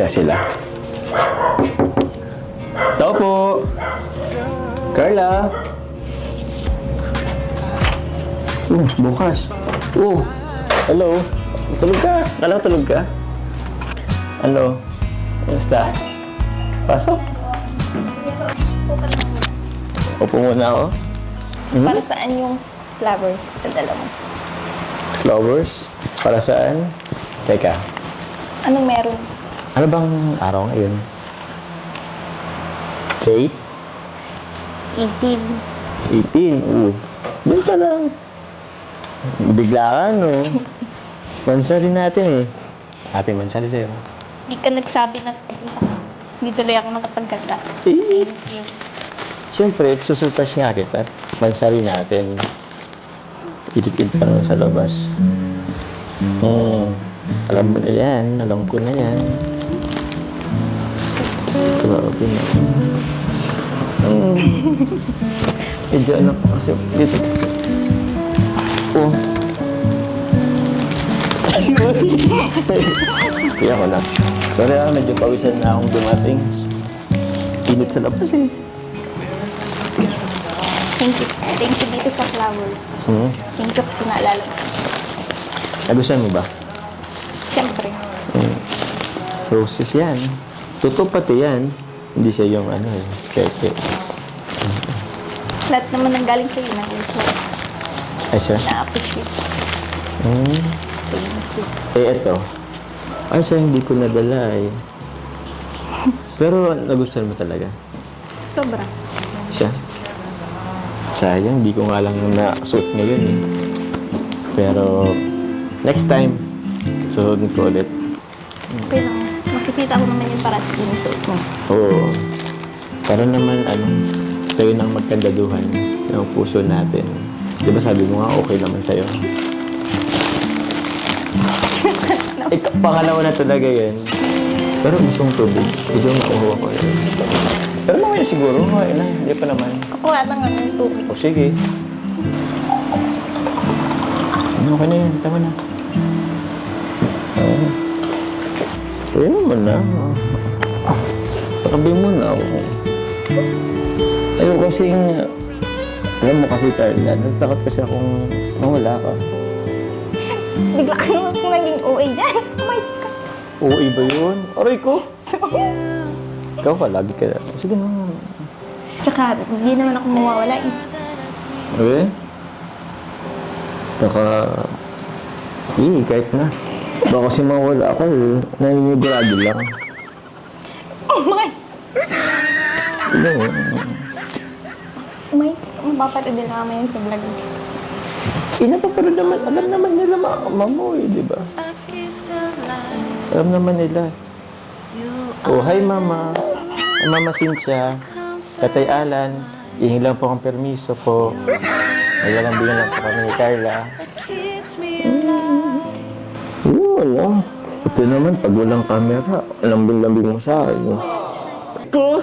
kaya sila? Tao po! Carla! Oh, bukas. Oh, hello. Tulog ka? Kala ko tulog ka? Hello. Kamusta? Pasok. Upo muna ako. Hmm? Para saan yung flowers na dala mo? Flowers? Para saan? Teka, Anong meron? Ano bang araw ngayon? Date? 18. 18. Oo. Doon ka lang. Bigla ka, no? Mansari natin eh. Ate, mansari sa'yo. Hindi ka nagsabi na hindi tuloy ako nakapagkanta. Eh, Thank you. Siyempre, susultas nga kita. Mansari natin. Ilit-ilit pa sa labas. Hmm. Alam mo na yan. Alam ko na yan. Grabe na. Hmm. Medyo ano ko kasi dito. Oh. Kaya ko na. Sorry ah, medyo pawisan na akong dumating. Init sa labas eh. Thank you. Thank you dito sa flowers. Hmm. Thank you kasi naalala mo. Nagustuhan mo ba? Roses yan. Totoo pati yan. Hindi siya yung ano eh, keke. Lahat naman ng galing sa'yo na gusto Ay siya? na-appreciate. Hmm. Thank you. Eh, eto. Ay, siya hindi ko nadala eh. Pero nagustuhan mo talaga. Sobra. Siya. Sayang, di ko nga lang na-suot ngayon eh. Pero, next time, susutin ko ulit. Okay lang. Makikita ko naman yung parati yung suot mo. Oo. Para naman, ano, tayo nang magkandaduhan ng puso natin. Di ba sabi mo nga, okay naman sa'yo? Ikaw, pangalawa na talaga yan. Pero gusto kong tubig. Medyo mauhaw ako yun. Pero mamaya siguro, okay na. Hindi pa naman. Kukuha na nga ng tubig. O sige. Ano, Okay na yan. Tama na. Ayun naman na. Pakabi mo na ako. Ayaw kasi alam mo kasi Carla, nagtakot kasi akong mawala ka. Bigla ka naman kung naging OA dyan. Umayos ka. Oo, iba yun. Aray ko. So, Ikaw ka, lagi ka. Sige na. tsaka, hindi naman ako mawawala eh. Okay? Baka... Eh, kahit na. Baka kasi mawala ako eh. Naninigurado lang. Umayos. Ano? Umayos. Mapapatid din naman yun sa vlog. Ina pa pero naman, alam naman nila mama mo eh, di ba? Alam naman nila. Oh, hi mama. Mama Cynthia. Tatay Alan. Ihingi lang po ang permiso po. May lalambingan lang po kami ni Carla. Wala. Ito naman, pag walang camera, lambing-lambing mo sa akin. Ko!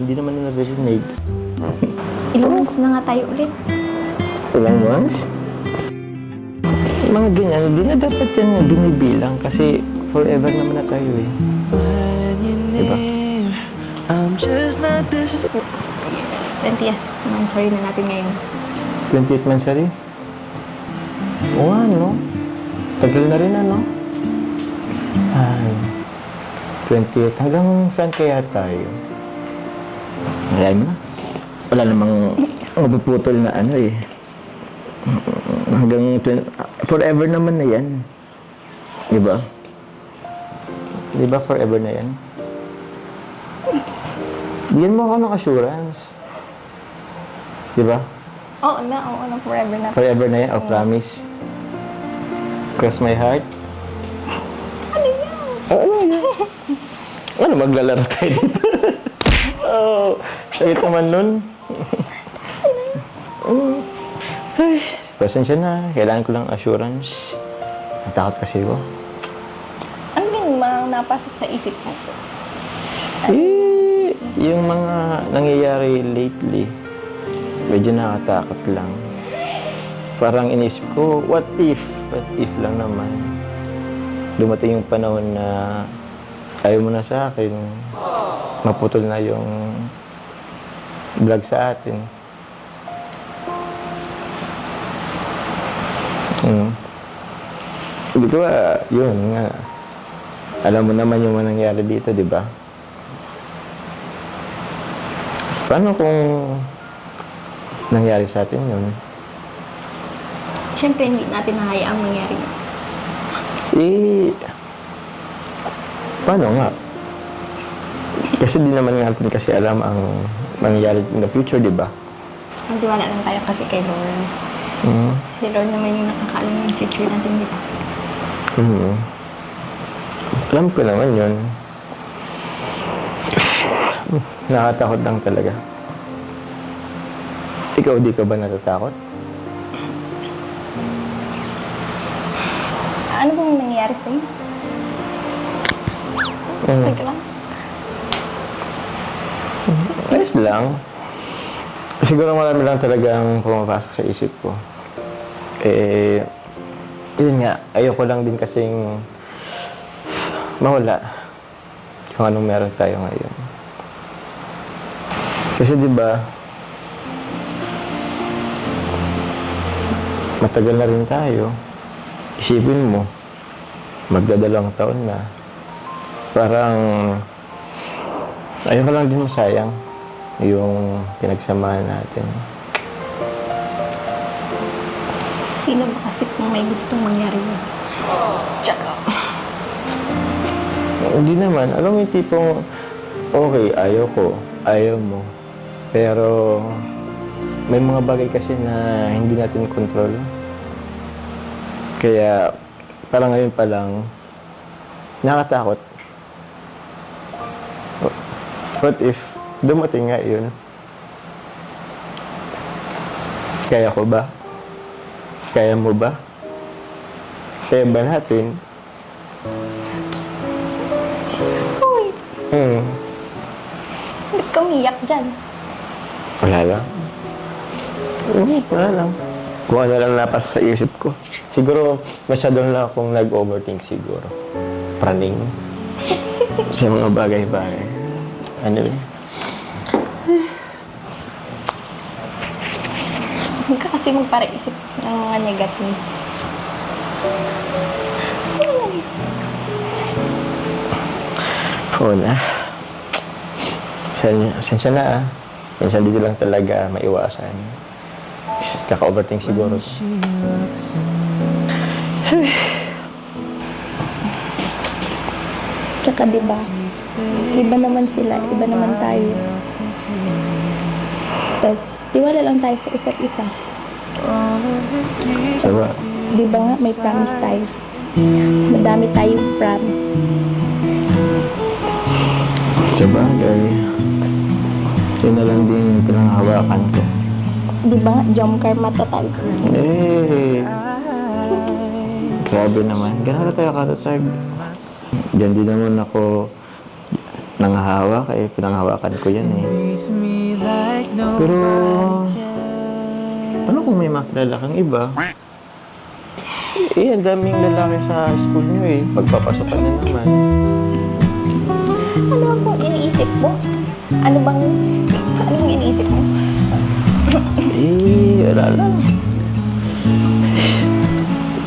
Hindi naman na narinig. Ilang months na nga tayo ulit. Ilang months? Mga ganyan, hindi na dapat yan binibilang kasi forever naman na tayo eh. Diba? I'm just not this. 20 ah. Naman, sorry na natin ngayon. 28 months rin? Oo nga, no? Tagal na rin, ano? Ay, 28. Hanggang saan kaya tayo? Wala mo na. Wala namang mapuputol na ano eh. Hanggang 20, forever naman na yan. Di ba? Di ba forever na yan? Bigyan mo ako ng assurance. Di ba? Oo na, oo na, forever na. Forever na yan, I promise. Cross my heart. Ano yan? Oh, ano yan? ano, maglalaro tayo dito? oh, sakit naman nun. Ay, Pasensya na, kailangan ko lang assurance. Natakot kasi ako. Ano yung mga napasok sa isip mo? Eh, yung mga nangyayari lately, medyo nakakatakot lang. Parang inisip ko, what if? What if lang naman? Dumating yung panahon na ayaw mo na sa akin. Maputol na yung vlog sa atin. Hmm. Hindi ko ba, yun nga. Alam mo naman yung nangyari dito, di ba? Paano kung nangyari sa atin yun? Siyempre, hindi natin nahayaang mangyari. Eh, paano nga? Kasi di naman natin kasi alam ang mangyayari in the future, di ba? Ang tiwala lang tayo kasi kay Lord. Mm. Si Lord naman yung nakakaalam ng future natin, di ba? Mm. Alam ko naman yun. Nakatakot lang talaga. Ikaw, di ka ba natatakot? Ano bang nangyayari sa'yo? Mm. Ka lang? Ayos lang. Siguro marami lang talagang pumapasok sa isip ko. Eh, yun nga, ayoko lang din kasing mawala kung anong meron tayo ngayon. Kasi di ba matagal na rin tayo. Isipin mo, magdadalawang taon na. Parang ayoko lang din masayang yung pinagsamahan natin. Sino ba kasi kung may gustong mangyari yun? Tsaka, Hindi naman. Alam mo yung tipong, okay, ayaw ko, ayaw mo. Pero, may mga bagay kasi na hindi natin control. Kaya, parang ngayon pa lang, nakakatakot. What if, dumating nga yun? Kaya ko ba? Kaya mo ba? Kaya ba natin? uy, Hmm. ba't ka umiyak dyan? Wala lang. Hmm, wala lang. Kung ano lang napasok sa isip ko. Siguro, masyado lang akong nag-overthink siguro. Praning. sa mga bagay-bagay. Ano eh? Huwag ka kasi magparaisip ng mga negative. Oo na. Sen- Sensya na ah. Minsan dito lang talaga maiwasan. Kaka-overthink siguro. Tsaka diba, iba naman sila, iba naman tayo. Tapos, tiwala lang tayo sa isa't isa. Diba? Di ba nga, may promise tayo. Madami tayong promise. Sa bagay. Yun na lang din yung pinanghawakan ko. Di ba nga, jump car matotal. Eh, grabe naman. Ganun na tayo katatag. Diyan din naman ako nanghahawak eh. Pinanghawakan ko yan eh. Pero, ano kung may makilala kang iba? Eh, ang daming lalaki sa school nyo eh. Pagpapasokan na naman. Ano ang kung iniisip mo? Ano bang, ano bang iniisip mo? Eh, wala lang.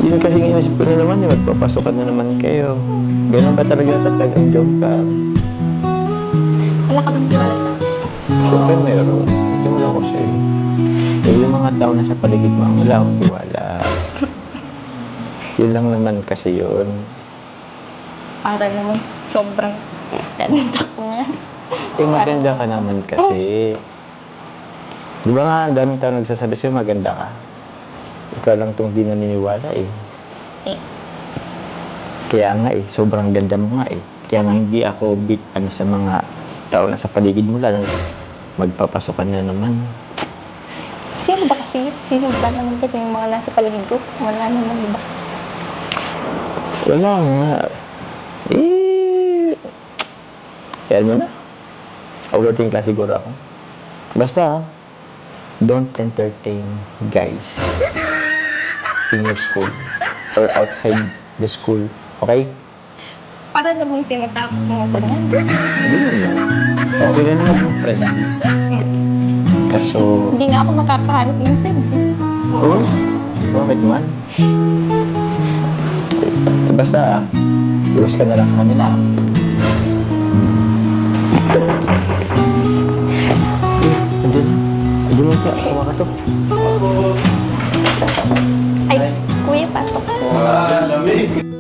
Yun kasi inisip ko na naman eh. Magpapasokan na naman kayo. Ganun ba talaga tatag ang joke ka? Wala ka bang tiwala sa akin? Siyempre meron. Ito mo lang ko sa'yo. Eh, yung mga tao na sa paligid mo, ang wala akong tiwala. Yun lang naman kasi yun. Para naman, sobrang ganda ko nga. Eh, maganda ka naman kasi. Di ba nga, ang daming tao nagsasabi sa'yo, maganda ka. Ikaw lang itong di naniniwala eh. Eh. Kaya nga eh, sobrang ganda mo nga eh. Kaya nga hindi ako bit ano sa mga tao na sa paligid mo lang. Magpapasokan na naman. Sino ba kasi? Sino ba naman kasi yung mga nasa paligid ko? Wala naman iba. Wala nga. Eh, yan mo na. Overthink lang siguro ako. Basta, don't entertain guys in your school or outside the school. Okay? Para namang tinatapos mo ako na. Okay rin naman friend. Kaso, Hindi nga ako makakahanap ng friends eh. oh, bakit man? Basta, iwas ka na lang sa kanila. Eh, andyan. Andyan mo siya. Tawa ka to. Ay, kuya, pasok po. Ah, lamig.